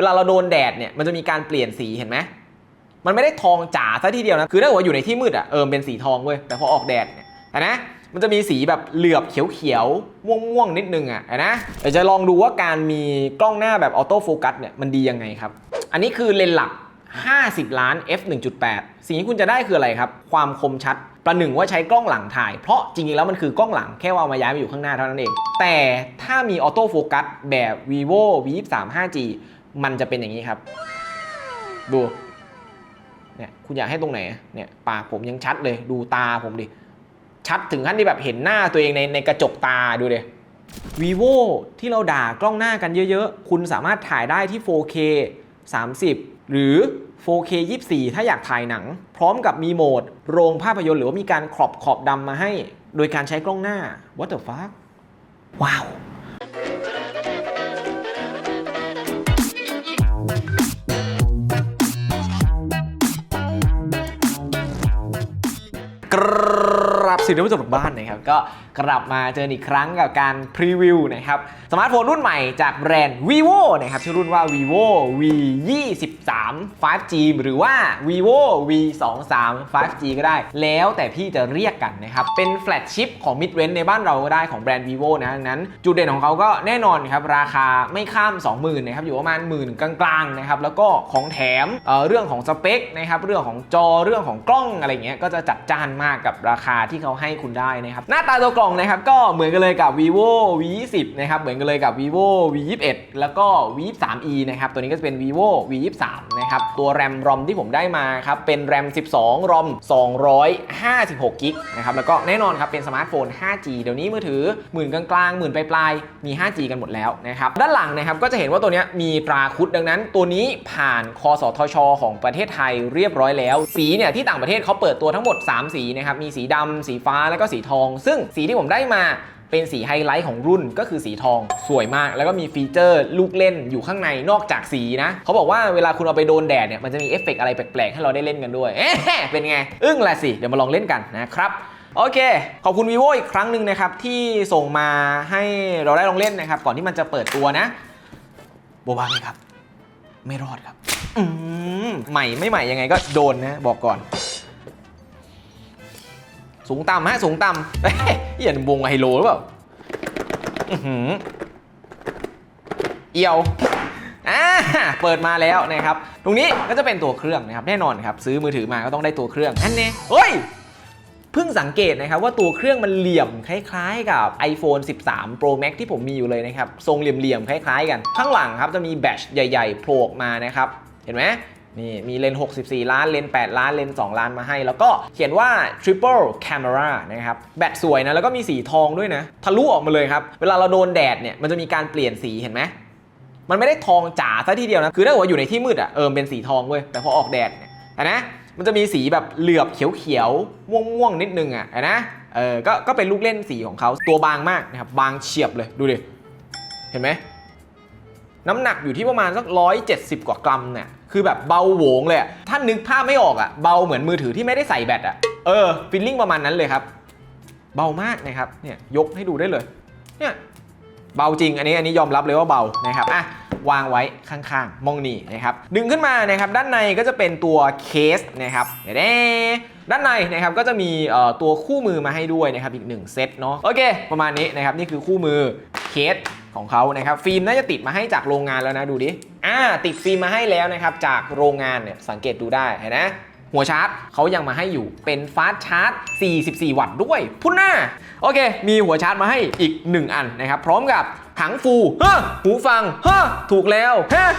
วลาเราโดนแดดเนี่ยมันจะมีการเปลี่ยนสีเห็นไหมมันไม่ได้ทองจ๋าซะทีเดียวนะคือถ้าเกิดว่าอยู่ในที่มืดอะเออมันเป็นสีทองเว้ยแต่พอออกแดดเนี่ยนไหมมันจะมีสีแบบเหลือบเขียวๆม่วงๆนิดนึงอะนไหมเดี๋ยวจะลองดูว่าการมีกล้องหน้าแบบออโต้โฟกัสเนี่ยมันดียังไงครับ อันนี้คือเลนส์หลัก 50 ล้าน f 1.8 สิ่งที่คุณจะได้คืออะไรครับ ความคมชัด ประหนึ่งว่าใช้กล้องหลังถ่าย เพราะจริงๆแล้วมันคือกล้องหลังแค่ว่าเอามาย้ายมาอยู่ข้างหน้าเท่านั้นเอง แต่ถ้ามีออโต้โฟกัสแบบ vivo v 2 3 5g มันจะเป็นอย่างนี้ครับ ดูเนี่ยคุณอยากให้ตรงไหนเนี่ยปากผมยังชัดเลย ดูตาผมดิ ชัดถึงขั้นที่แบบเห็นหน้าตัวเองในในกระจกตาดูเดิ vivo ที่เราด่ากล้องหน้ากันเยอะๆ คุณสามารถถ่ายได้ที่ 4K 30 หรือ 4K 24 ถ้าอยากถ่ายหนัง พร้อมกับมีโหมด โรงภาพยนตร์หรือว่ามีการขอบขอบดำมาให้ โดยการใช้กล้องหน้า What the fuck ว้าว รับสิท่านผู้ชมทุกบ้านนะครับก็กลับมาเจออีกครั้งกับการพรีวิวนะครับสมาร์ทโฟนรุ่นใหม่จากแบรนด์ vivo นะครับชื่อรุ่นว่า vivo v 23 5G หรือว่า vivo v 23 5G ก็ได้ แล้วแต่พี่จะเรียกกันนะครับ เป็นแฟลกชิพของ mid range ในบ้านเราก็ได้ของแบรนด์ vivo นะดังนั้น จุดเด่นของเขาก็แน่นอนครับ ราคาไม่ข้าม 20,000นะครับอยู่ประมาณหมื่นกลางๆนะครับแล้วก็ของแถมเเรื่องของสเปคนะครับเรื่องของจอเรื่องของกล้องอะไรเงี้ยก็จะจัดจ้านมากกับราคาที่เขาให้คุณได้นะครับหน้าตาตัวกล่องนะครับก็เหมือนกันเลยกับ vivo v 2 0นะครับเหมือนกันเลยกับ vivo v 2 1แล้วก็ v 2 3 e นะครับตัวนี้ก็จะเป็น vivo v 2 3นะครับตัวแรม ROM ที่ผมได้มาครับเป็นแรม 12 ROM 256กิกนะครับแล้วก็แน่นอนครับเป็นสมาร์ทโฟน 5G เดี๋ยวนี้มือถือหมื่นกลางๆหมื่นปลายๆมี 5G กันหมดแล้วนะครับด้านหลังนะครับก็จะเห็นว่าตัวนี้มีตราคุดดังนั้น ตัวนี้ผ่านคอสทช ของประเทศไทยเรียบร้อยแล้ว สีเนี่ยที่ต่างประเทศเขาเปิดตัวทั้งหมด 3 สีนะครับมีสีดำสีฟ้าแล้วก็สีทอง ซึ่งสีที่ผมได้มาเป็นสีไฮไลท์ของรุ่นก็คือสีทองสวยมาก แล้วก็มีฟีเจอร์ลูกเล่นอยู่ข้างในนอกจากสีนะ เขาบอกว่าเวลาคุณเอาไปโดนแดดเนี่ยมันจะมีเอฟเฟกต์อะไรแปลกๆ ให้เราได้เล่นกันด้วยเอ๊ะเป็นไง อึ้งละสิ เดี๋ยวมาลองเล่นกันนะครับโอเค ขอบคุณ vivo อีกครั้งหนึ่งนะครับ ที่ส่งมาให้เราได้ลองเล่นนะครับ ก่อนที่มันจะเปิดตัวนะโบบาไหมครับ ไม่รอดครับอืมใหม่ไม่ใหม่ยังไงก็โดนนะ บอกก่อน สูงต่ำฮะสูงต่ำเฮ้ยเหี้ยนวงไฮโลหรือเปล่าอื้อหือเอียวอ่าเปิดมาแล้วนะครับ ตรงนี้ก็จะเป็นตัวเครื่องนะครับ แน่นอนครับ ซื้อมือถือมาก็ต้องได้ตัวเครื่องอันนี้เฮ้ยเพิ่งสังเกตนะครับว่าตัวเครื่องมันเหลี่ยมคล้ายๆกับ iPhone 13 Pro Max ที่ผมมีอยู่เลยนะครับ ทรงเหลี่ยมๆคล้ายๆกัน ข้างหลังครับจะมีแบตใหญ่ๆโผล่มานะครับ เห็นไหม นี่มีเลนส์64 ล้านเลนส์8ล้านเลนส์2ล้านมาให้ แล้วก็เขียนว่า triple camera นะครับ แบตสวยนะ แล้วก็มีสีทองด้วยนะ ทะลุออกมาเลยครับ เวลาเราโดนแดดเนี่ย มันจะมีการเปลี่ยนสีเห็นไหมมันไม่ได้ทองจ๋าซะทีเดียวนะ คือถ้าเกิดว่าอยู่ในที่มืดอะเออมันเป็นสีทองเว้ยแต่พอออกแดดเนี่ยเห็นไหมมันจะมีสีแบบเหลือบเขียวๆม่วงๆนิดนึงอะเห็นไหมเออก็ก็เป็นลูกเล่นสีของเขาตัวบางมากนะครับบางเฉียบเลยดูดิเห็นไหมน้ำหนักอยู่ที่ประมาณสักร้อยเจ็ดสิบกว่ากรัมเนี่ย คือแบบเบาโหวงเลยอะถ้านนึกภาพไม่ออกอะเบาเหมือนมือถือที่ไม่ได้ใส่แบตอะเออฟีลลิ่งประมาณนั้นเลยครับ เบามากนะครับเนี่ยยกให้ดูได้เลยเนี่ยเบาจริงอันนี้อันนี้ยอมรับเลยว่าเบานะครับอะวางไว้ข้างๆ มองนี่นะครับ ดึงขึ้นมานะครับ ด้านในก็จะเป็นตัวเคสนะครับเดี๋ยวด้านในนะครับก็จะมีตัวคู่มือมาให้ด้วยนะครับอีกหนึ่งเซตเนาะโอเค ประมาณนี้นะครับ นี่คือคู่มือเคส ของเขานะครับฟิล์มน่าจะติดมาให้จากโรงงานแล้วนะดูดิอ่าติดฟิล์มมาให้แล้วนะครับจากโรงงานเนี่ยสังเกตดูได้เห็นไหมหัวชาร์จเขายังมาให้อยู่เป็นฟาสต์ชาร์จ 44 วัตต์ด้วย พุ่นหน้า โอเค มีหัวชาร์จมาให้อีก 1 อันนะครับ พร้อมกับ ถังฟูเฮ้อหูฟังเฮ้อถูกแล้วฮะ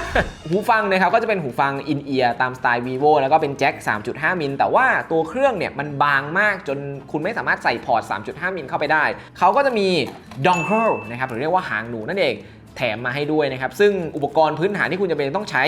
หูฟังนะครับก็จะเป็นหูฟังอินเอียร์ตามสไตล์ vivo แล้วก็เป็นแจ็ค3.5 มิลแต่ว่าตัวเครื่องเนี่ยมันบางมากจนคุณไม่สามารถใส่พอร์ต 3.5 มิลเข้าไปได้ เขาก็จะมีดองเคิลนะครับหรือเรียกว่าหางหนูนั่นเอง แถมมาให้ด้วยนะครับ ซึ่งอุปกรณ์พื้นฐานที่คุณจะเป็นต้องใช้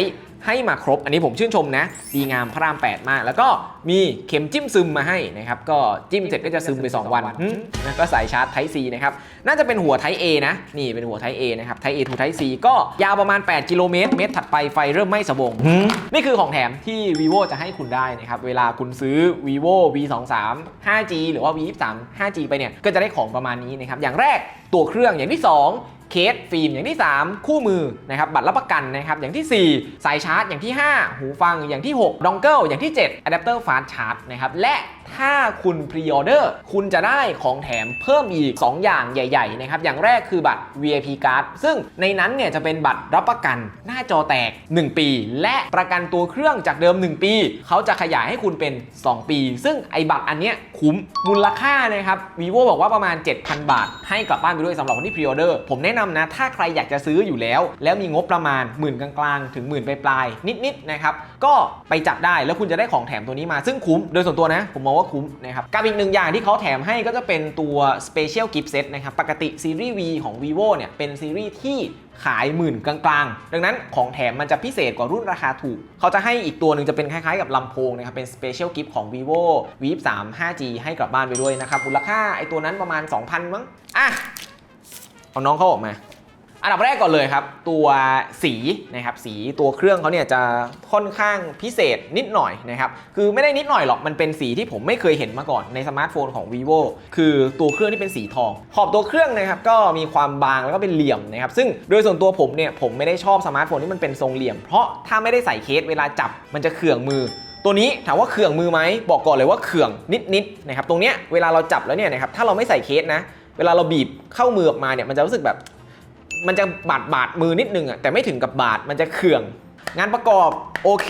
ให้มาครบ อันนี้ผมชื่นชมนะ ดีงามพระราม 8 มาก แล้วก็มีเข็มจิ้มซึมมาให้นะครับ ก็จิ้มเสร็จก็จะซึมไป 2 วันหึแล้วก็สายชาร์จ Type C นะครับ น่าจะเป็นหัว Type A นะ นี่เป็นหัว Type A นะครับ Type A to Type C ก็ยาวประมาณ 8 กิโลเมตร เมตรถัดไปไฟเริ่มไหม้สวงหึนี่คือของแถมที่ vivo จะให้คุณได้นะครับ เวลาคุณซื้อ vivo v 2 3 5G หรือว่า v 2 3 5G ไปเนี่ย ก็จะได้ของประมาณนี้นะครับ อย่างแรกตัวเครื่อง อย่างที่ 2 เคสฟิล์มอย่างที่ 3 คู่มือนะครับบัตรรับประกันนะครับอย่างทีสี่ 4 สายชาร์จอย่างที่ 5 หูฟังอย่างที่ 6ดองเกิลอย่างที่ 7อะแดปเตอร์ฟาสชาร์จนะครับและ ถ้าคุณพรีออเดอร์คุณจะได้ของแถมเพิ่มอีก 2 อย่างใหญ่ๆนะครับอย่างแรกคือบัตร VIP card ซึ่งในนั้นเนี่ยจะเป็นบัตรรับประกันหน้าจอแตก 1 ปี และประกันตัวเครื่องจากเดิม 1 ปี เขาจะขยายให้คุณเป็น 2 ปี ซึ่งไอ้บัตรอันเนี้ยคุ้มมูลค่านะครับ vivo บอกว่าประมาณ 7,000 บาท ให้กลับบ้านไปด้วยสำหรับคนที่พรีออเดอร์ผมแนะนำนะถ้าใครอยากจะซื้ออยู่แล้ว แล้วมีงบประมาณหมื่นกลางๆ ถึงหมื่นปลายๆนิดๆนะครับก็ไปจัดได้แล้วคุณจะได้ของแถมตัวนี้มาซึ่งคุ้มโดยส่วนตัวนะผมมองว่าคุ้มนะครับกับอีกหนึ่งอย่างที่เขาแถมให้ก็จะเป็นตัว Special Gift Set นะครับปกติซีรีส์ V ของ vivo เนี่ยเป็นซีรีส์ที่ขายหมื่นกลางๆ ดังนั้นของแถมมันจะพิเศษกว่ารุ่นราคาถูก เขาจะให้อีกตัวหนึ่งจะเป็นคล้ายๆกับลำโพงนะครับ เป็น Special Gift ของ vivo v 3 5G ให้กลับบ้านไปด้วยนะครับ มูลค่าไอตัวนั้นประมาณ 2,000 มั้ง อะ เอาน้องเขาออกมา อันดับแรกก่อนเลยครับ ตัวสีนะครับสีตัวเครื่องเขาเนี่ยจะค่อนข้างพิเศษนิดหน่อยนะครับคือไม่ได้นิดหน่อยหรอกมันเป็นสีที่ผมไม่เคยเห็นมาก่อนในสมาร์ทโฟนของ vivo คือตัวเครื่องที่เป็นสีทอง ขอบตัวเครื่องนะครับก็มีความบางแล้วก็เป็นเหลี่ยมนะครับซึ่งโดยส่วนตัวผมเนี่ยผมไม่ได้ชอบสมาร์ทโฟนที่มันเป็นทรงเหลี่ยม เพราะถ้าไม่ได้ใส่เคสเวลาจับมันจะเขื่องมือตัวนี้ถามว่าเขื่องมือไหมบอกก่อนเลยว่าเขื่องนิดๆนะครับตรงเนี้ยเวลาเราจับแล้วเนี่ยนะครับถ้าเราไม่ใส่เคสนะ เวลาเราบีบเข้ามือออกมาเนี่ยมันจะรู้สึกแบบ มันจะบาดบาดมือนิดนึงอะแต่ไม่ถึงกับบาดมันจะเขื่อง งานประกอบโอเค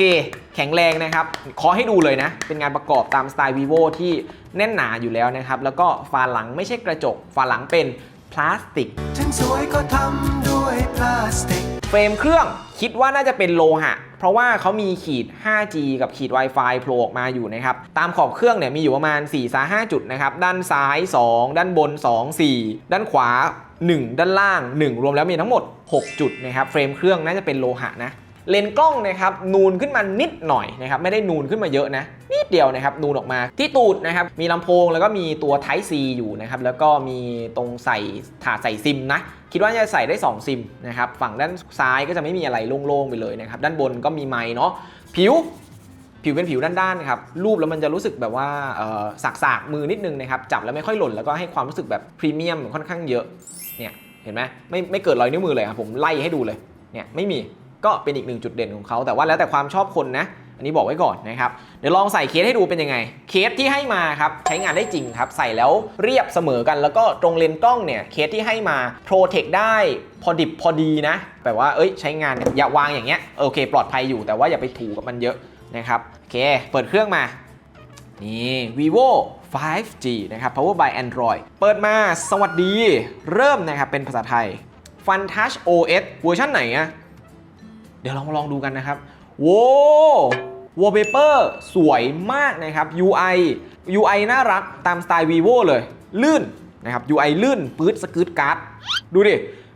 แข็งแรงนะครับขอให้ดูเลยนะ เป็นงานประกอบตามสไตล์ vivo ที่แน่นหนาอยู่แล้วนะครับ แล้วก็ฝาหลังไม่ใช่กระจกฝาหลังเป็น พลาสติกถึงสวยก็ทำด้วยพลาสติก เฟรมเครื่องคิดว่าน่าจะเป็นโลหะ เพราะว่าเขามีขีด 5G กับขีด Wi-Fi โผล่ออกมาอยู่นะครับ ตามขอบเครื่องเนี่ยมีอยู่ประมาณ 4-5 จุดนะครับ ด้านซ้าย 2 ด้านบน 2 4 ด้านขวา 1 ด้านล่าง 1 รวมแล้วมีทั้งหมด 6 จุดนะครับ เฟรมเครื่องน่าจะเป็นโลหะนะ เลนกล้องนะครับนูนขึ้นมานิดหน่อยนะครับไม่ได้นูนขึ้นมาเยอะนะนิดเดียวนะครับนูนออกมาที่ตูดนะครับมีลำโพงแล้วก็มีตัว Type C อยู่นะครับแล้วก็มีตรงใส่ถาดใส่ซิมนะคิดว่าจะใส่ได้ 2 ซิมนะครับฝั่งด้านซ้ายก็จะไม่มีอะไรโล่งๆไปเลยนะครับด้านบนก็มีไม้เนาะผิวผิวเป็นผิวด้านๆครับ รูปแล้วมันจะรู้สึกแบบว่าสากๆมือนิดนึงนะครับ จับแล้วไม่ค่อยหล่น แล้วก็ให้ความรู้สึกแบบพรีเมียมค่อนข้างเยอะ เนี่ย เห็นไหมไม่ไม่เกิดรอยนิ้วมือเลยครับผมไล่ให้ดูเลย เนี่ยไม่มี ก็เป็นอีกหนึ่งจุดเด่นของเขาแต่ว่าแล้วแต่ความชอบคนนะอันนี้บอกไว้ก่อนนะครับเดี๋ยวลองใส่เคสให้ดูเป็นยังไง เคสที่ให้มาครับใช้งานได้จริงครับ ใส่แล้วเรียบเสมอกัน แล้วก็ตรงเลนส์กล้องเนี่ยเคสที่ให้มาโปรเทคได้พอดิบพอดีนะแบบว่าเอ้ยใช้งานอย่าวางอย่างเงี้ยโอเค ปลอดภัยอยู่แต่ว่าอย่าไปถูกับมันเยอะนะครับโอเค เปิดเครื่องมานี่ vivo 5G นะครับ power by Android เปิดมาสวัสดี เริ่มนะครับเป็นภาษาไทย Fun Touch OS เวอร์ชันไหนอะ เดี๋ยวลองมาลองดูกันนะครับโว้ wallpaper สวยมากนะครับ UI UI น่ารักตามสไตล์ vivo เลย ลื่นนะครับ UI ลื่นปื๊ดสกึดการ์ดดูดิ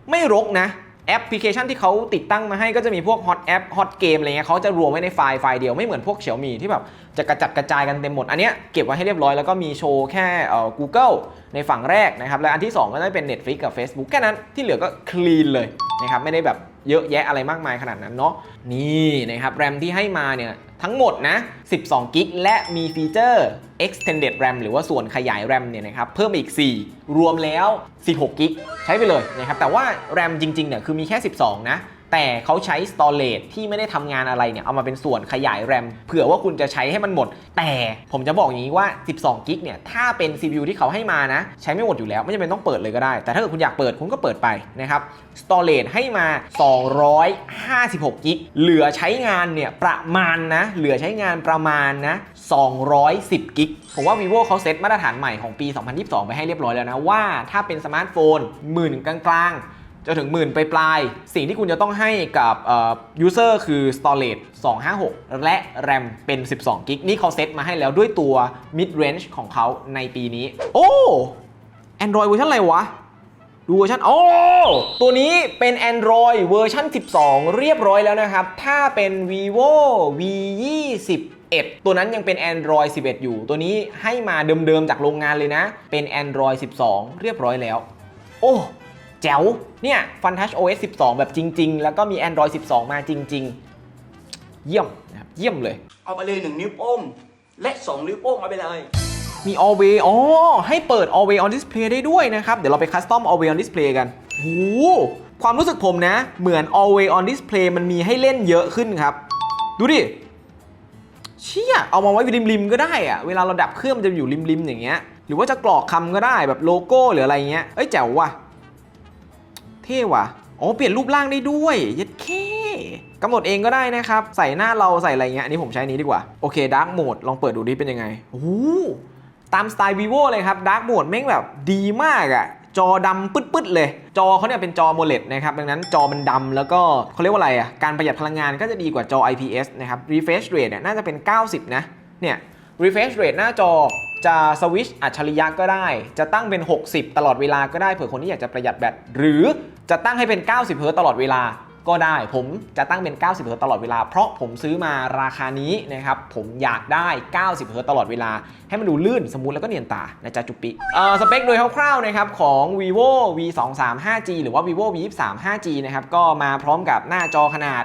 ไม่รกนะแอปพลิเคชันที่เขาติดตั้งมาให้ก็จะมีพวก Hot App Hot Game อะไรเงี้ยเขาจะรวมไว้ในไฟล์ไฟล์เดียวไม่เหมือนพวก Xiaomi ที่แบบจะกระจัดกระจายกันเต็มหมด อันเนี้ยเก็บไว้ให้เรียบร้อยแล้วก็มีโชว์แค่เอ่อ Google ในฝั่งแรกนะครับ และอันที่ 2 ก็จะเป็น Netflix กับ Facebook แค่นั้นที่เหลือก็คลีนเลยนะครับไม่ได้แบบ เยอะแยะอะไรมากมายขนาดนั้นเนาะนี่นะครับแรมที่ให้มาเนี่ยทั้งหมดนะ 12 กิกและมีฟีเจอร์ extended RAM หรือว่าส่วนขยาย RAM เนี่ยนะครับเพิ่มอีก 4 รวมแล้ว 16 กิกใช้ไปเลยนะครับแต่ว่า RAM จริงๆเนี่ยคือมีแค่ 12 นะ แต่เขาใช้ storage ที่ไม่ได้ทำงานอะไรเนี่ย เอามาเป็นส่วนขยาย RAM เผื่อว่าคุณจะใช้ให้มันหมด แต่ผมจะบอกอย่างนี้ว่า 12 กิกเนี่ย ถ้าเป็น CPU ที่เขาให้มานะ ใช้ไม่หมดอยู่แล้ว ไม่จำเป็นต้องเปิดเลยก็ได้ แต่ถ้าเกิดคุณอยากเปิดคุณก็เปิดไปนะครับ storage ให้มา 256 กิก เหลือใช้งานเนี่ยประมาณนะ เหลือใช้งานประมาณนะ 210 กิก ผมว่า vivo เขาเซตมาตรฐานใหม่ของปี 2022 ไปให้เรียบร้อยแล้วนะว่าถ้าเป็นสมาร์ทโฟนหมื่นกลางๆ จะถึงหมื่นไปปลายๆสิ่งที่คุณจะต้องให้กับเอ่อ user คือ storage 256 และ RAM เป็น 12กิกนี่เขาเซตมาให้แล้วด้วยตัว mid range ของเขาในปีนี้ โอ้ Android เวอร์ชันอะไรวะ ดูเวอร์ชันโอ้ตัวนี้เป็น Android เวอร์ชัน12 เรียบร้อยแล้วนะครับ ถ้าเป็น vivo v 2 1ตัวนั้นยังเป็น Android 11 อยู่ ตัวนี้ให้มาเดิมๆจากโรงงานเลยนะ เป็น Android 12 เรียบร้อยแล้ว โอ้ แจ๋วเนี่ย FunTouch OS 12 แบบจริง ๆ แล้วก็มี Android 12 มาจริง ๆ เยี่ยมนะครับเยี่ยมเลย เอาไปเลยหนึ่งนิ้วโป้งและสองนิ้วโป้งเอาไปเลย มี Alway อ๋อ ให้เปิด Alway on Display ได้ด้วยนะครับ เดี๋ยวเราไปคัสตอม Alway on Display กันโอ้โหความรู้สึกผมนะ เหมือน always on display มันมีให้เล่นเยอะขึ้นครับ ดูดิเชี่ยเอามาไว้ริมๆก็ได้อะเวลาเราดับเครื่องมันจะอยู่ริมๆอย่างเงี้ยหรือว่าจะกรอกคำก็ได้แบบโลโก้หรืออะไรเงี้ยเอ้ยแจ๋วว่ะ เท่ว่ะอ๋อเปลี่ยนรูปร่างได้ด้วยเย็ดเคกำหนดเองก็ได้นะครับ ใส่หน้าเราใส่อะไรเงี้ยอันนี้ผมใช้นี้ดีกว่า โอเคดาร์กโหมดลองเปิดดูดิเป็นยังไงโอ้โหตามสไตล์ vivo เลยครับดาร์กโหมดแม่งแบบดีมากอะจอดำปึ๊ดๆเลย จอเขาเนี่ยเป็นจอ AMOLED นะครับ ดังนั้นจอมันดำแล้วก็เขาเรียกว่าอะไรอะการประหยัดพลังงานก็จะดีกว่าจอ IPS นะครับ refresh rate เนี่ยน่าจะเป็น 90 นะ เนี่ย refresh rate หน้าจอจะสวิชอัจฉริยะก็ได้ จะตั้งเป็น 60 ตลอดเวลาก็ได้เผื่อคนที่อยากจะประหยัดแบตหรือ จะตั้งให้เป็น 90 เฮิร์ตซ์ตลอดเวลาก็ได้ ผมจะตั้งเป็น 90เฮิร์ตซ์ตลอดเวลา เพราะผมซื้อมาราคานี้นะครับ ผมอยากได้ 90เฮิร์ตซ์ตลอดเวลา ให้มันดูลื่นสมูทแล้วก็เนียนตานะจ๊ะจุปิเอ่อสเปคโดยคร่าวๆนะครับของ vivo v 2 3 5 g หรือว่า vivo v 2 3 5 g นะครับ ก็มาพร้อมกับหน้าจอขนาด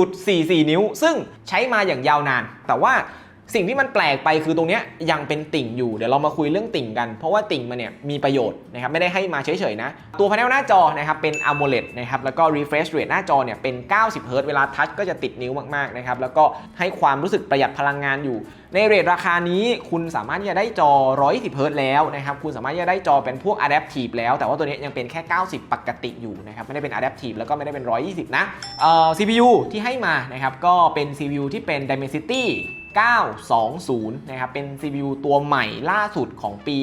6.44 นิ้ว ซึ่งใช้มาอย่างยาวนาน แต่ว่า สิ่งที่มันแปลกไปคือตรงนี้ยังเป็นติ่งอยู่เดี๋ยวเรามาคุยเรื่องติ่งกัน เพราะว่าติ่งมันเนี่ยมีประโยชน์นะครับไม่ได้ให้มาเฉยๆนะ ตัวพาเนลหน้าจอนะครับเป็น AMOLED นะครับแล้วก็ refresh rate หน้าจอเนี่ยเป็น 90 Hz เวลาทัชก็จะติดนิ้วมากๆนะครับแล้วก็ให้ความรู้สึกประหยัดพลังงานอยู่ ในเรทราคานี้คุณสามารถที่จะได้จอ 120 Hz แล้วนะครับคุณสามารถที่จะได้จอเป็นพวก adaptive แล้วแต่ว่าตัวนี้ยังเป็นแค่ 90 ปกติอยู่นะครับไม่ได้เป็น adaptive แล้วก็ไม่ได้เป็น 120 นะเอ่อ CPU ที่ให้มานะครับก็เป็น CPU ที่เป็น Dimensity 920 นะครับ เป็น CPU ตัวใหม่ล่าสุดของปี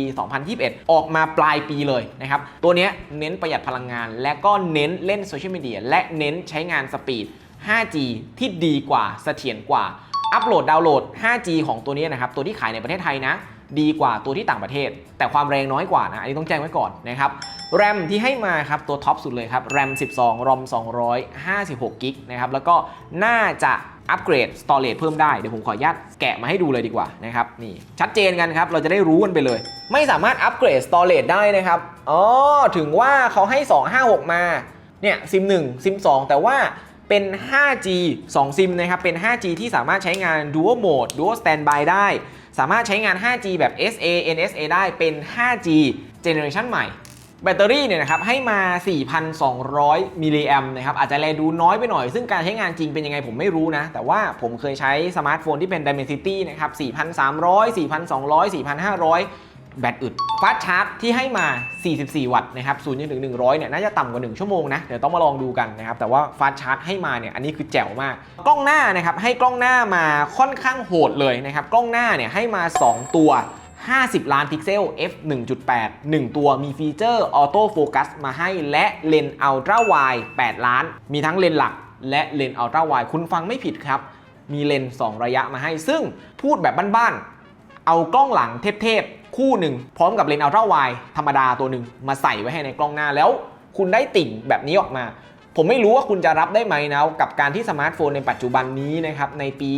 2021 ออกมาปลายปีเลยนะครับ ตัวนี้เน้นประหยัดพลังงาน และก็เน้นเล่นโซเชียลมีเดีย และเน้นใช้งานสปีด 5G ที่ดีกว่าเสถียรกว่า อัปโหลดดาวน์โหลด 5G ของตัวนี้นะครับ ตัวที่ขายในประเทศไทยนะ ดีกว่าตัวที่ต่างประเทศ แต่ความแรงน้อยกว่านะ อันนี้ต้องแจ้งไว้ก่อนนะครับแรมที่ให้มาครับ ตัวท็อปสุดเลยครับแรม 12 รอม 256กิกนะครับ แล้วก็น่าจะ อัปเกรด storage เพิ่มได้ เดี๋ยวผมขออนุญาตแกะมาให้ดูเลยดีกว่านะครับนี่ชัดเจนกันครับ เราจะได้รู้กันไปเลย ไม่สามารถอัปเกรด storage ได้นะครับอ๋อถึงว่าเขาให้ 256 มาเนี่ยซิม1ซิม2แต่ว่าเป็น 5G 2 ซิมนะครับ เป็น 5G ที่สามารถใช้งาน Dual Mode Dual Standby ได้ สามารถใช้งาน 5G แบบ SA NSA ได้เป็น 5G Generation ใหม่ แบตเตอรี่เนี่ยนะครับให้มา 4,200 มิลลิแอมนะครับอาจจะแลดูน้อยไปหน่อย ซึ่งการใช้งานจริงเป็นยังไงผมไม่รู้นะ แต่ว่าผมเคยใช้สมาร์ทโฟนที่เป็น Dimensity นะครับ 4,300 4,200 4,500 แบตอึดฟาสชาร์จที่ให้มา 44 วัตต์นะครับ0จนถึง 100 เนี่ยน่าจะต่ำกว่า 1 ชั่วโมงนะ เดี๋ยวต้องมาลองดูกันนะครับ แต่ว่าฟาสชาร์จให้มาเนี่ย อันนี้คือแจ๋วมาก กล้องหน้านะครับ ให้กล้องหน้ามาค่อนข้างโหดเลยนะครับ กล้องหน้าเนี่ยให้มา 2 ตัว 50 ล้านพิกเซล f 1.8 1 ตัวมีฟีเจอร์ออโต้โฟกัสมาให้และเลนส์อัลตร้าไวด์8ล้าน มีทั้งเลนส์หลักและเลนส์อัลตร้าไวด์คุณฟังไม่ผิดครับ มีเลนส์2ระยะมาให้ ซึ่งพูดแบบบ้านๆ เอากล้องหลังเทพๆ คู่หนึ่ง พร้อมกับเลนส์อัลตร้าไวด์ธรรมดาตัวหนึ่งมาใส่ไว้ให้ในกล้องหน้าแล้ว คุณได้ติ่งแบบนี้ออกมา ผมไม่รู้ว่าคุณจะรับได้ไหมนะกับการที่สมาร์ทโฟนในปัจจุบันนี้นะครับในปี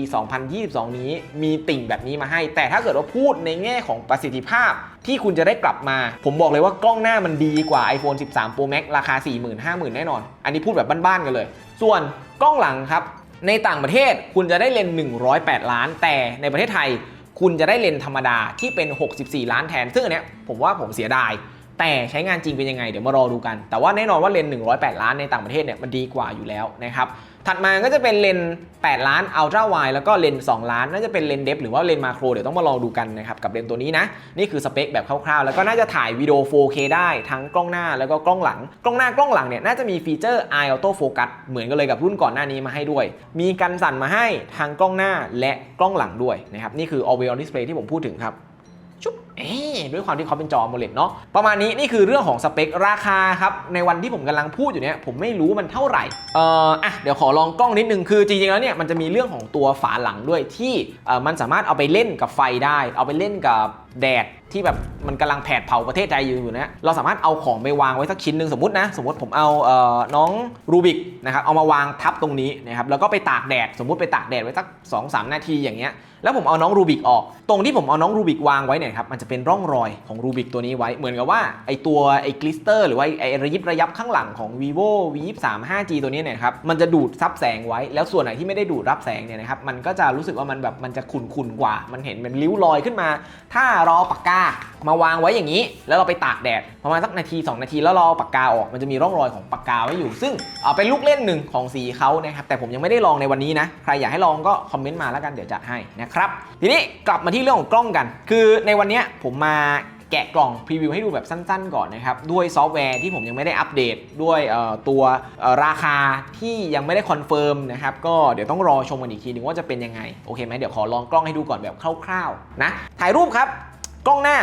2022 นี้มีติ่งแบบนี้มาให้ แต่ถ้าเกิดว่าพูดในแง่ของประสิทธิภาพที่คุณจะได้กลับมา ผมบอกเลยว่ากล้องหน้ามันดีกว่า iPhone 13 Pro Max ราคา 40,000 50,000 แน่นอน อันนี้พูดแบบบ้านๆกันเลย ส่วนกล้องหลังครับในต่างประเทศคุณจะได้เลนส์108 ล้าน แต่ในประเทศไทย คุณจะได้เลนส์ธรรมดาที่เป็น 64 ล้านแทน ซึ่งอันเนี้ยผมว่าผมเสียดาย แต่ใช้งานจริงเป็นยังไงเดี๋ยวมารอดูกัน แต่ว่าแน่นอนว่าเลนส์108 ล้านในต่างประเทศเนี่ยมันดีกว่าอยู่แล้วนะครับถัดมาก็จะเป็นเลนส์8ล้านอัลตร้าไวแล้วก็เลนส์2ล้าน น่าจะเป็นเลนส์เดฟหรือว่าเลนส์มาโครเดี๋ยวต้องมาลองดูกันนะครับกับเลนส์ตัวนี้นะ นี่คือสเปคแบบคร่าวๆ แล้วก็น่าจะถ่ายวิดีโอ 4K ได้ทั้งกล้องหน้าแล้วก็กล้องหลัง กล้องหน้ากล้องหลังเนี่ยน่าจะมีฟีเจอร์ Eye Auto Focus เหมือนกันเลยกับรุ่นก่อนหน้านี้มาให้ด้วย มีกันสั่นมาให้ทั้งกล้องหน้าและกล้องหลังด้วยนะครับนี่คือ Always On Display ที่ผมพูดถึงครับ ชุบเอ๊ด้วยความที่เขาเป็นจอ AMOLED เนาะประมาณนี้นี่คือเรื่องของสเปคราคาครับในวันที่ผมกำลังพูดอยู่เนี่ยผมไม่รู้มันเท่าไหร่เอ่ออะเดี๋ยวขอลองกล้องนิดนึงคือจริงๆแล้วเนี่ยมันจะมีเรื่องของตัวฝาหลังด้วยที่เอ่อมันสามารถเอาไปเล่นกับไฟได้ เอาไปเล่นกับแดดที่แบบมันกำลังแผดเผาประเทศไทยอยู่อยู่นะเราสามารถเอาของไปวางไว้สักชิ้นหนึ่งสมมตินะสมมติผมเอาเอ่อน้องรูบิกนะครับเอามาวางทับตรงนี้นะครับแล้วก็ไปตากแดดสมมุติไปตากแดดไว้สัก 2 3 นาทีอย่างเงี้ย แล้วผมเอาน้องรูบิกออก ตรงที่ผมเอาน้องรูบิกวางไว้เนี่ยครับมันจะเป็นร่องรอยของรูบิกตัวนี้ไว้ เหมือนกับว่าไอตัวไอกลิสเตอร์หรือว่าไอระยิบระยับข้างหลังของ vivo v 2 3 5g ตัวนี้เนี่ยครับมันจะดูดซับแสงไว้ แล้วส่วนไหนที่ไม่ได้ดูดรับแสงเนี่ยนะครับมันก็จะรู้สึกว่ามันแบบมันจะขุ่นๆกว่า มันเห็นเป็นริ้วรอยขึ้นมา ถ้าเราเอปากกามาวางไว้อย่างนี้ แล้วเราไปตากแดดประมาณสักนาที 2 นาทีแล้วเราเอาปากกาออกมันจะมีร่องรอยของปากกาไว้อยู่ ซึ่งเอาเป็นลูกเล่นหนึ่งของสีเขานะครับแต่ผมยังไม่ได้ลองในวันนี้นะใครอยากให้ลองก็คอมเมนต์มาแล้วกันเดี๋ยวจัดให้นะครับทีนี้กลับมาที่เรื่องของกล้องกัน คือในวันนี้ผมมาแกะกล่องพรีวิวให้ดูแบบสั้นๆก่อนนะครับ ด้วยซอฟต์แวร์ที่ผมยังไม่ได้อัปเดต ด้วยตัวราคาที่ยังไม่ได้คอนเฟิร์มนะครับ ก็เดี๋ยวต้องรอชมกันอีกทีนึงว่าจะเป็นยังไง โอเคไหมเดี๋ยวขอลองกล้องให้ดูก่อนแบบคร่าวๆนะถ่ายรูปครับกล้องหน้า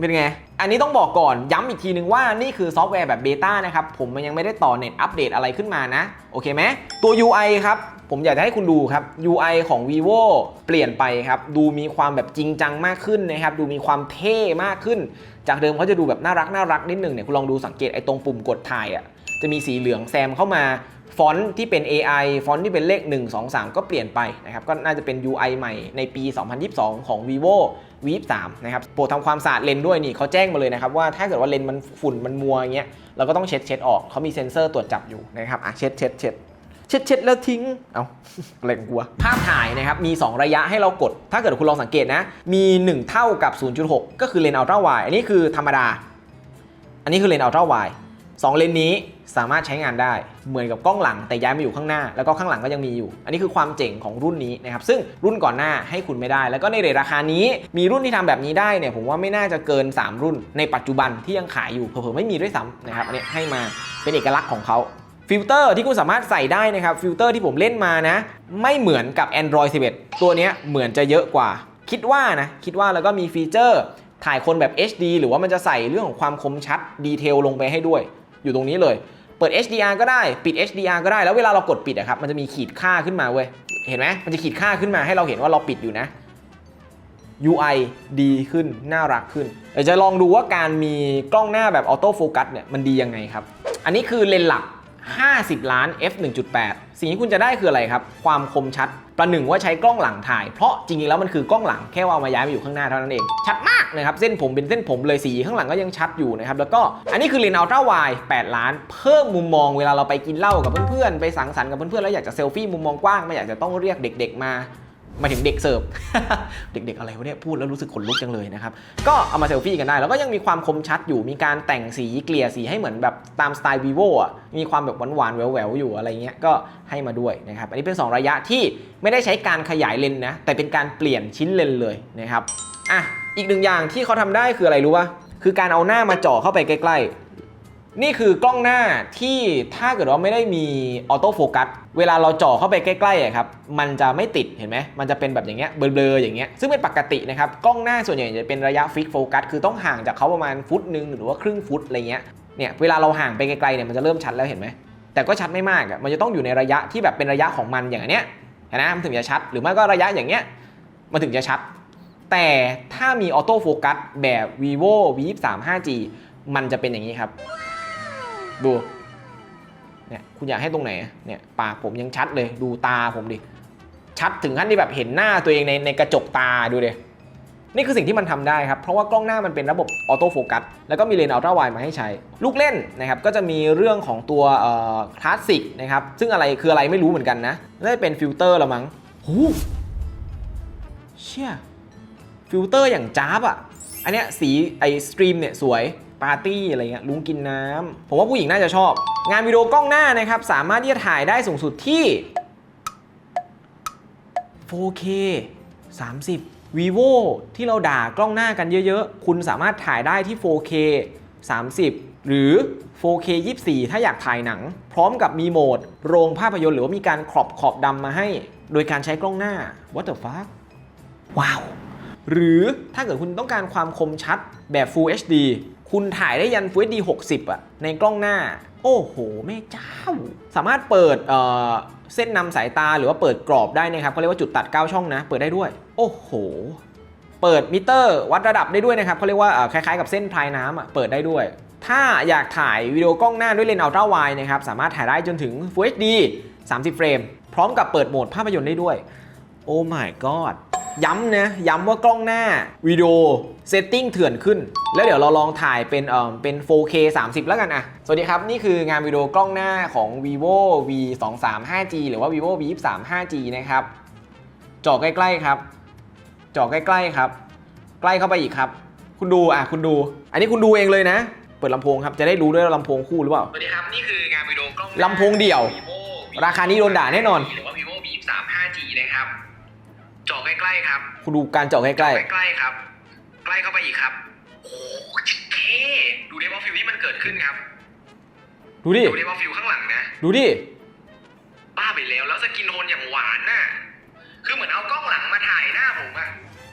เป็นไง อันนี้ต้องบอกก่อนย้ำอีกทีนึงว่านี่คือซอฟต์แวร์แบบเบต้านะครับ ผมมันยังไม่ได้ต่อเน็ตอัปเดตอะไรขึ้นมานะ โอเคไหมตัว UI ครับ ผมอยากจะให้คุณดูครับ UI ของ vivo เปลี่ยนไปครับ ดูมีความแบบจริงจังมากขึ้นนะครับ ดูมีความเท่มากขึ้น จากเดิมเขาจะดูแบบน่ารักน่ารักนิดหนึงเนี่ยคุณลองดูสังเกตไอ้ตรงปุ่มกดถ่ายอะจะมีสีเหลืองแซมเข้ามาฟอนต์ที่เป็น AI ฟอนต์ที่เป็นเลข 1 2 3 ก็เปลี่ยนไปนะครับ ก็น่าจะเป็น UI ใหม่ในปี 2022 ของ vivo v 3นะครับ โปรดทำความสะอาดเลนด้วยนี่เขาแจ้งมาเลยนะครับ ว่าถ้าเกิดว่าเลนส์มันฝุ่นมันมัวอย่างเงี้ยเราก็ต้องเช็ดเช็ดออกเขามีเซ็นเซอร์ตรวจจับอยู่นะครับอะเช็ดเช็ดเช็ด เช็ดเช็ดแล้วทิ้ง เอาอะไรของกูวภาพถ่ายนะครับ มี 2 ระยะให้เรากด ถ้าเกิดคุณลองสังเกตนะ มี 1 เท่ากับ 0.6 ก็คือเลนส์อัลตร้าไวอันนี้คือธรรมดา อันนี้คือเลนส์อัลตร้าไวสองเลนส์นี้สามารถใช้งานได้ เหมือนกับกล้องหลังแต่ย้ายมาอยู่ข้างหน้า แล้วก็ข้างหลังก็ยังมีอยู่ อันนี้คือความเจ๋งของรุ่นนี้นะครับ ซึ่งรุ่นก่อนหน้าให้คุณไม่ได้ แล้วก็ในเรทราคานี้ มีรุ่นที่ทำแบบนี้ได้เนี่ยผมว่าไม่น่าจะเกิน 3 รุ่น ในปัจจุบันที่ยังขายอยู่เผลอๆไม่มีด้วยซ้ำนะครับอันนี้ให้มาเป็นเอกลักษณ์ของเขา ฟิลเตอร์ที่คุณสามารถใส่ได้นะครับฟิลเตอร์ที่ผมเล่นมานะ ไม่เหมือนกับ Android 11 ตัวนี้เหมือนจะเยอะกว่า คิดว่านะคิดว่าแล้วก็มีฟีเจอร์ถ่ายคนแบบ HD หรือว่ามันจะใส่เรื่องของความคมชัดดีเทลลงไปให้ด้วย อยู่ตรงนี้เลย เปิด HDR ก็ได้ปิด HDR ก็ได้แล้วเวลาเรากดปิดอะครับมันจะมีขีดค่าขึ้นมาเว้ยเห็นไหมมันจะขีดค่าขึ้นมาให้เราเห็นว่าเราปิดอยู่นะ UI ดีขึ้น น่ารักขึ้นเดี๋ยวจะลองดูว่าการมีกล้องหน้าแบบออโต้โฟกัสเนี่ยมันดียังไงครับ อันนี้คือเลนส์หลัก 50 ล้าน f 1.8 สิ่งที่คุณจะได้คืออะไรครับ ความคมชัด ประหนึ่งว่าใช้กล้องหลังถ่าย เพราะจริงๆแล้วมันคือกล้องหลังแค่ว่าเอามาย้ายมาอยู่ข้างหน้าเท่านั้นเอง ชัดมากนะครับ เส้นผมเป็นเส้นผมเลยสีข้างหลังก็ยังชัดอยู่นะครับ แล้วก็อันนี้คือเลนส์อัลตร้าไว8ล้าน เพิ่มมุมมองเวลาเราไปกินเหล้ากับเพื่อนๆ ไปสังสรรค์กับเพื่อนๆ แล้วอยากจะเซลฟี่มุมมองกว้างไม่อยากจะต้องเรียกเด็ก ๆ มา มาถึงเด็กเสิร์ฟ เด็กๆอะไรวะเนี่ยพูดแล้วรู้สึกขนลุกจังเลยนะครับ ก็เอามาเซลฟี่กันได้ แล้วก็ยังมีความคมชัดอยู่มีการแต่งสีเกลี่ยสีให้เหมือนแบบตามสไตล์ vivo อะมีความแบบหวานๆแหววๆอยู่อะไรเงี้ยก็ให้มาด้วยนะครับอันนี้เป็น 2 ระยะที่ไม่ได้ใช้การขยายเลนส์นะแต่เป็นการเปลี่ยนชิ้นเลนส์เลยนะครับอะอีกหนึ่งอย่างที่เขาทำได้คืออะไรรู้ป่ะคือการเอาหน้ามาจ่อเข้าไปใกล้ๆ นี่คือกล้องหน้าที่ถ้าเกิดว่าไม่ได้มีออโต้โฟกัสเวลาเราจ่อเข้าไปใกล้ๆอะครับมันจะไม่ติดเห็นไหมมันจะเป็นแบบอย่างเงี้ยเบลอๆอย่างเงี้ยซึ่งเป็นปกตินะครับกล้องหน้าส่วนใหญ่จะเป็นระยะฟิกโฟกัสคือต้องห่างจากเขาประมาณฟุตหนึ่งหรือว่าครึ่งฟุตอะไรเงี้ยเนี่ยเวลาเราห่างไปไกลๆเนี่ยมันจะเริ่มชัดแล้วเห็นไหมแต่ก็ชัดไม่มากอะมันจะต้องอยู่ในระยะที่แบบเป็นระยะของมันอย่างเนี้ยนไหมมันถึงจะชัดหรือไม่ก็ระยะอย่างเงี้ยมันถึงจะชัด แต่ถ้ามีออโต้โฟกัสแบบ vivo v 2 3 5g มันจะเป็นอย่างนี้ครับ ดูเนี่ยคุณอยากให้ตรงไหนเนี่ยปากผมยังชัดเลยดูตาผมดิชัดถึงขั้นที่แบบเห็นหน้าตัวเองในในกระจกตาดูดินี่คือสิ่งที่มันทำได้ครับ เพราะว่ากล้องหน้ามันเป็นระบบออโต้โฟกัสแล้วก็มีเลนส์อัลตร้าไวมาให้ใช้ ลูกเล่นนะครับก็จะมีเรื่องของตัวคลาสสิกนะครับซึ่งอะไรคืออะไรไม่รู้เหมือนกันนะน่าจะเป็นฟิลเตอร์ละมั้งหูเชี่ยฟิลเตอร์อย่างจ้าบอะอันเนี้ยสีไอสตรีมเนี่ยสวย ปาร์ตี้อะไรเงี้ยลุงกินน้ำผมว่าผู้หญิงน่าจะชอบ งานวิดีโอกล้องหน้านะครับ สามารถที่จะถ่ายได้สูงสุดที่ 4K 30 vivo ที่เราด่ากล้องหน้ากันเยอะๆ คุณสามารถถ่ายได้ที่ 4K 30 หรือ 4K 24 ถ้าอยากถ่ายหนัง พร้อมกับมีโหมด โรงภาพยนตร์หรือว่ามีการขอบขอบดำมาให้ โดยการใช้กล้องหน้า what the fuck ว้าว หรือถ้าเกิดคุณต้องการความคมชัดแบบ Full HD คุณถ่ายได้ยัน Full HD 60อะในกล้องหน้า โอ้โห แม่เจ้า สามารถเปิดเเส้นนำสายตาหรือว่าเปิดกรอบได้นะครับเขาเรียกว่าจุดตัด 9 ช่องนะ เปิดได้ด้วย โอ้โห เปิดมิเตอร์วัดระดับได้ด้วยนะครับเขาเรียกว่าคล้ายๆกับเส้นพลายน้ำอะเปิดได้ด้วย ถ้าอยากถ่ายวิดีโอกล้องหน้าด้วยเลนส์อัลตร้าไวนะครับสามารถถ่ายได้จนถึง Full HD 30 เฟรม พร้อมกับเปิดโหมดภาพยนตร์ได้ด้วย โอ้ my god ย้ำนะย้ำว่ากล้องหน้าวิดีโอเซตติ้งเถื่อนขึ้น แล้วเดี๋ยวเราลองถ่ายเป็นเอ่อเป็น 4K 30 แล้วกันอะ สวัสดีครับ นี่คืองานวิดีโอกล้องหน้าของ vivo v 2 3 5 g หรือว่า vivo v 2 3 5 g นะครับจอใกล้ๆครับจอใกล้ๆครับ ใกล้เข้าไปอีกครับ คุณดูอะคุณดู อันนี้คุณดูเองเลยนะ เปิดลำโพงครับจะได้รู้ด้วยว่าลำโพงคู่หรือเปล่าสวัสดีครับ นี่คืองานวิดีโอกล้องลำโพงเดี่ยว vivo ราคานี้โดนด่าแน่นอน หรือว่า vivo v 3 5g นะครับเจาะใกล้ๆ ครับคุณดูการเจาะใกล้ใกล้ๆครับ ใกล้เข้าไปอีกครับ โอ้โหเคดูเดมอฟิลที่มันเกิดขึ้นครับ ๆ ดูดิ ดูเดมอฟิลข้างหลังนะ ดูดิ บ้าไปแล้วแล้วสกินโทนอย่างหวานน่ะ คือเหมือนเอากล้องหลังมาถ่ายหน้าผมอะ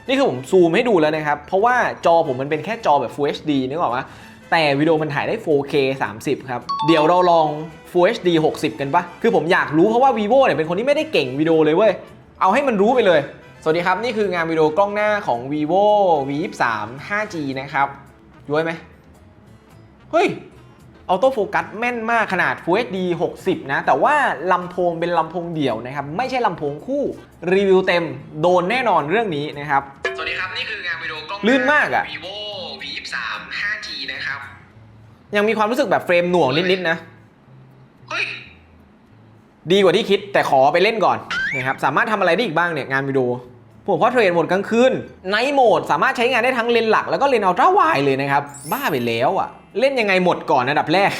นี่คือผมซูมให้ดูแล้วนะครับ เพราะว่าจอผมมันเป็นแค่จอแบบ Full HD นึกออกปะแต่วิดีโอมันถ่ายได้ 4K 30 ครับ เดี๋ยวเราลอง Full HD 60 กันปะคือผมอยากรู้เพราะว่า vivo เนี่ยเป็นคนที่ไม่ได้เก่งวิดีโอเลยเว้ย เอาให้มันรู้ไปเลย สวัสดีครับ นี่คืองานวิดีโอกล้องหน้าของ vivo v 3 5g นะครับย้วยไหมเฮ้ยออโต้โฟกัสแม่นมากขนาด Full HD 60 นะ แต่ว่าลำโพงเป็นลำโพงเดี่ยวนะครับ ไม่ใช่ลำโพงคู่รีวิวเต็มโดนแน่นอนเรื่องนี้นะครับ สวัสดีครับ นี่คืองานวิดีโอกล้องลื่นมากอะขง vivo v 3 5g นะครับ ยังมีความรู้สึกแบบเฟรมหน่วงนิดๆนะ เฮ้ย ดีกว่าที่คิดแต่ขอไปเล่นก่อนนะครับสามารถทำอะไรได้อีกบ้างเนี่ยงานวิดีโอ ผมพราะเทรนโหมดกลางคืนไนท์โหมดสามารถใช้งานได้ทั้งเลนหลักแล้วก็เลนส์อัลตร้าไวเลยนะครับ บ้าไปแล้วอะ เล่นยังไงหมดก่อนอันดับแรก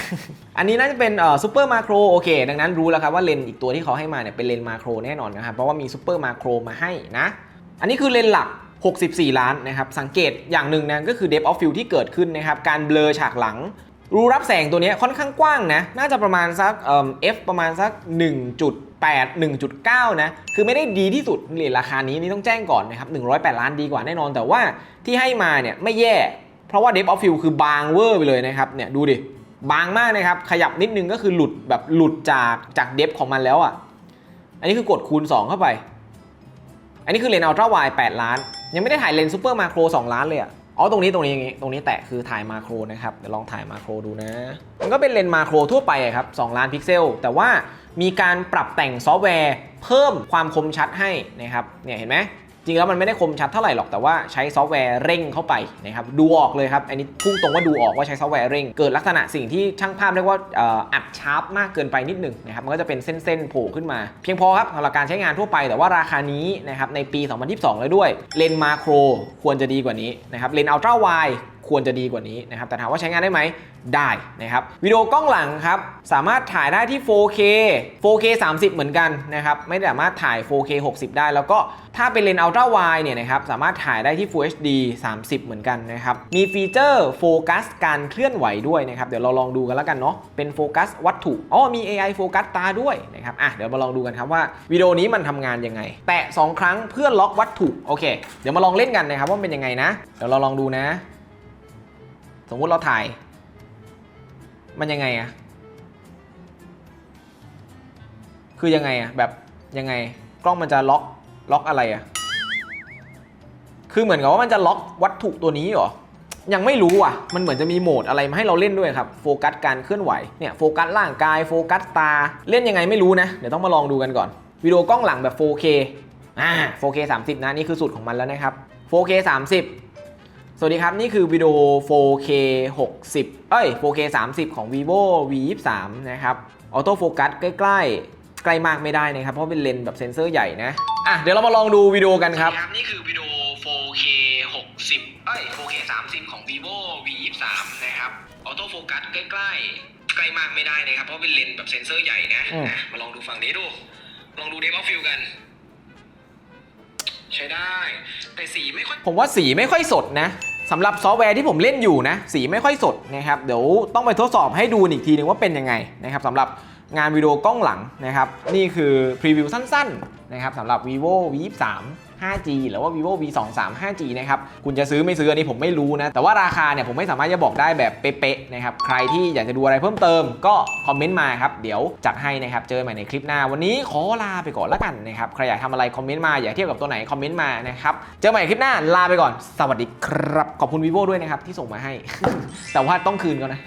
อันนี้น่าจะเป็นเอ่อซูเปอร์มาโครโอเค ดังนั้นรู้แล้วครับว่าเลนอีกตัวที่เขาให้มาเนี่ยเป็นเลนมาโครแน่นอนนะครับ เพราะว่ามีซูเปอร์มาโครมาให้นะ อันนี้คือเลนหลัก 64 ล้านนะครับ สังเกตอย่างหนึ่งนะก็คือ depth of field ที่เกิดขึ้นนะครับ การเบลอฉากหลัง รูรับแสงตัวนี้ค่อนข้างกว้างนะ น่าจะประมาณสักเอ่อ f ประมาณสัก 1.8 1.9 นะ คือไม่ได้ดีที่สุดเหรียญราคานี้นี่ต้องแจ้งก่อนนะครับ 108 ล้านดีกว่าแน่นอน แต่ว่าที่ให้มาเนี่ยไม่แย่ เพราะว่า depth of field คือบางเวอร์ไปเลยนะครับ เนี่ยดูดิ บางมากนะครับ ขยับนิดนึงก็คือหลุดแบบหลุดจากจาก depth ของมันแล้วอะ อันนี้คือกดคูณ 2 เข้าไป อันนี้คือเลนส์อัลตร้าไวด์8ล้าน ยังไม่ได้ถ่ายเลนส์ซูเปอร์มาโคร2ล้านเลยอะ อ๋อตรงนี้ตรงนี้อย่างนี้ตรงนี้แตะคือถ่ายมาโครนะครับเดี๋ยวลองถ่ายมาโครดูนะ มันก็เป็นเลนส์มาโครทั่วไปอะครับ2ล้านพิกเซล แต่ว่ามีการปรับแต่งซอฟต์แวร์ เพิ่มความคมชัดให้นะครับเนี่ยเห็นไหม จริงแล้วมันไม่ได้คมชัดเท่าไหร่หรอกแต่ว่าใช้ซอฟต์แวร์เร่งเข้าไปนะครับดูออกเลยครับอันนี้พุ่งตรงว่าดูออกว่าใช้ซอฟต์แวร์เร่งเกิดลักษณะสิ่งที่ช่างภาพเรียกว่าอ,อัดชาร์ปมากเกินไปนิดหนึ่งนะครับมันก็จะเป็นเส้นๆโผล่ขึ้นมา เพียงพอครับสำหรับการใช้งานทั่วไป แต่ว่าราคานี้นะครับในปี 2022 แล้วด้วยเลนส์มาโครควรจะดีกว่านี้นะครับเลนส์อัลตร้าไวด์ ควรจะดีกว่านี้นะครับ แต่ถามว่าใช้งานได้ไหมได้นะครับวิดีโอกล้องหลังครับสามารถถ่ายได้ที่ 4K 4K 30 เหมือนกันนะครับไม่สามารถถ่าย 4K 60 ได้ แล้วก็ถ้าเป็นเลนส์อัลตร้าไวด์เนี่ยนะครับสามารถถ่ายได้ที่ Full HD 30 เหมือนกันนะครับมีฟีเจอร์โฟกัสการเคลื่อนไหวด้วยนะครับเดี๋ยวเราลองดูกันแล้วกันเนาะเป็นโฟกัสวัตถุอ๋อมี AI โฟกัสตาด้วยนะครับอะเดี๋ยวมาลองดูกันครับว่าวิดีโอนี้มันทำงานยังไง แตะ 2 ครั้งเพื่อล็อกวัตถุโอเค เดี๋ยวมาลองเล่นกันนะครับว่าเป็นยังไงนะเดี๋ยวเราลองดูนะ สมมุติเราถ่าย มันยังไงอะคือยังไงอะแบบยังไงกล้องมันจะล็อกล็อกอะไรอะคือเหมือนกับว่ามันจะล็อกวัตถุตัวนี้หรอยังไม่รู้อะ มันเหมือนจะมีโหมดอะไรมาให้เราเล่นด้วยครับ โฟกัสการเคลื่อนไหว เนี่ยโฟกัสร่างกาย โฟกัสตา เล่นยังไงไม่รู้นะ เดี๋ยวต้องมาลองดูกันก่อน วิดีโอ กล้องหลังแบบ 4K อ่า 4K 30 นะ นี่คือสุดของมันแล้วนะครับ 4K 30 สวัสดีครับ นี่คือวิดีโอ 4K 60 เอ้ย 4K 30 ของ vivo v 2 3นะครับออโต้โฟกัสใกล้ ๆ ใกล้มากไม่ได้นะครับ เพราะเป็นเลนส์แบบเซ็นเซอร์ใหญ่นะ อะ เดี๋ยวเรามาลองดูวิดีโอกันครับครับนี่คือวิดีโอ 4K 60 เอ้ย 4K 30 ของ vivo v 2 3นะครับออโต้โฟกัสใกล้ ๆ ใกล้มากไม่ได้นะครับ เพราะเป็นเลนส์แบบเซ็นเซอร์ใหญ่นะอืม นะมาลองดูฝั่งนี้ดู ลองดู depth of field กัน ใช้ได้ แต่สีไม่ค่อยผมว่าสีไม่ค่อยสดนะสำหรับซอฟต์แวร์ที่ผมเล่นอยู่นะ สีไม่ค่อยสดนะครับ เดี๋ยวต้องไปทดสอบให้ดูอีกทีนึงว่าเป็นยังไงนะครับสำหรับงานวิดีโอกล้องหลังนะครับ นี่คือพรีวิวสั้นๆนะครับสำหรับ vivo v 3 5G หรือว่า vivo v 2 3 5G นะครับ คุณจะซื้อไม่ซื้ออันนี้ผมไม่รู้นะ แต่ว่าราคาเนี่ยผมไม่สามารถจะบอกได้แบบเป๊ะๆนะครับ ใครที่อยากจะดูอะไรเพิ่มเติมก็คอมเมนต์มาครับ เดี๋ยวจัดให้นะครับ เจอกันใหม่ในคลิปหน้า วันนี้ขอลาไปก่อนแล้วกันนะครับ ใครอยากทำอะไรคอมเมนต์มาอยากเทียบกับตัวไหนคอมเมนต์มานะครับ เจอกันใหม่คลิปหน้าลาไปก่อน สวัสดีครับ ขอบคุณ vivo ด้วยนะครับที่ส่งมาให้ แต่ว่าต้องคืนก่อนนะ